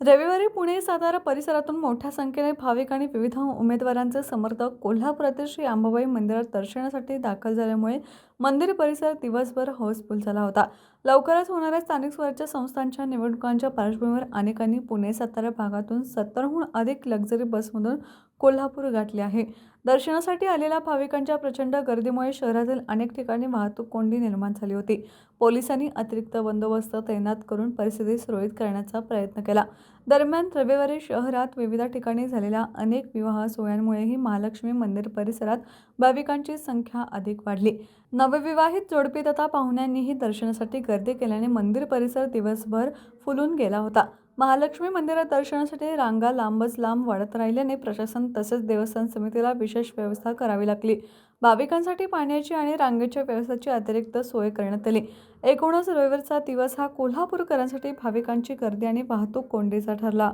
रविवारी पुणे सातारा परिसरातून मोठ्या संख्येने भाविक आणि विविध उमेदवारांचे समर्थक कोल्हापुरातील श्री अंबाबाई मंदिरात दर्शनासाठी दाखल झाल्यामुळे मंदिर परिसर दिवसभर हाऊसफुल झाला होता. लवकरच होणाऱ्या स्थानिक स्वराज्य संस्थांच्या निवडणुकांच्या पार्श्वभूमीवर अनेकांनी पुणे सातारा भागातून सत्तरहून अधिक लक्झरी बसमधून कोल्हापूर गाठले आहे. दर्शनासाठी आलेल्या भाविकांच्या प्रचंड गर्दीमुळे शहरातील अनेक ठिकाणी वाहतूक कोंडी निर्माण झाली होती. पोलिसांनी अतिरिक्त बंदोबस्त तैनात करून परिस्थिती सुरळीत करण्याचा प्रयत्न केला. दरम्यान रविवारी शहरात विविध ठिकाणी झालेल्या अनेक विवाह सोहळ्यांमुळेही महालक्ष्मी मंदिर परिसरात भाविकांची संख्या अधिक वाढली. नवविवाहित जोडपी तथा पाहुण्यांनीही दर्शनासाठी गर्दी केल्याने मंदिर परिसर दिवसभर फुलून गेला होता. महालक्ष्मी मंदिरात दर्शनासाठी रांगा लांबच लांब वाढत राहिल्याने प्रशासन तसेच देवस्थान समितीला विशेष व्यवस्था करावी लागली. भाविकांसाठी पाण्याची आणि रांगेच्या व्यवस्थेची अतिरिक्त सोय करण्यात आली. एकूणच रविवारचा दिवस हा कोल्हापूरकरांसाठी भाविकांची गर्दी आणि वाहतूक कोंडीचा ठरला.